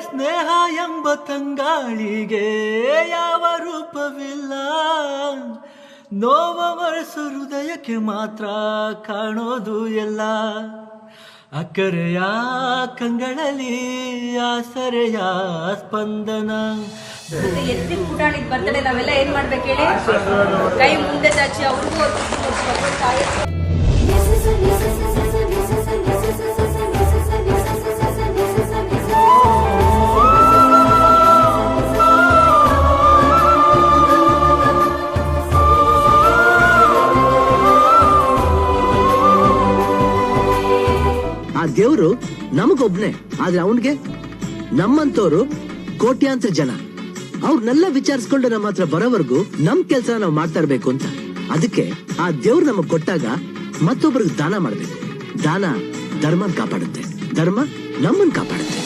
ಸ್ನೇಹ ಎಂಬ ತಂಗಾಳಿಗೆ ಯಾವ ರೂಪವಿಲ್ಲ. ನೋವ ಹೃದಯಕ್ಕೆ ಮಾತ್ರ ಕಾಣೋದು ಎಲ್ಲ. ಅಕ್ಕರೆಯ ಕಂಗಳಲ್ಲಿ ಆಸರೆಯ ಸ್ಪಂದನ. ಎತ್ತಿ ಪುಟಾಣಿಗೆ ಬರ್ತಡೆ ನಾವೆಲ್ಲ ಏನ್ ಮಾಡ್ಬೇಕು ಹೇಳಿ? ಕೈ ಮುಂದೆ ಚಾಚಿ ಅವ್ರಿಗೂ ಆ ದೇವ್ರು ನಮಗೊಬ್ನೇ, ಆದ್ರೆ ಅವನ್ಗೆ ನಮ್ಮಂತವ್ರು ಕೋಟ್ಯಾಂತರ ಜನ. ಅವ್ರನ್ನೆಲ್ಲ ವಿಚಾರಿಸ್ಕೊಂಡು ನಮ್ಮ ಹತ್ರ ಬರೋವರೆಗೂ ನಮ್ ಕೆಲ್ಸ ನಾವು ಮಾಡ್ತಾ ಇರ್ಬೇಕು ಅಂತ. ಅದಕ್ಕೆ ಆ ದೇವ್ರು ನಮಗ್ ಕೊಟ್ಟಾಗ ಮತ್ತೊಬ್ಬರಿಗೆ ದಾನ ಮಾಡ್ಬೇಕು. ದಾನ ಧರ್ಮನ್ ಕಾಪಾಡುತ್ತೆ. ಧರ್ಮ ನಮ್ಮನ್ ಕಾಪಾಡುತ್ತೆ.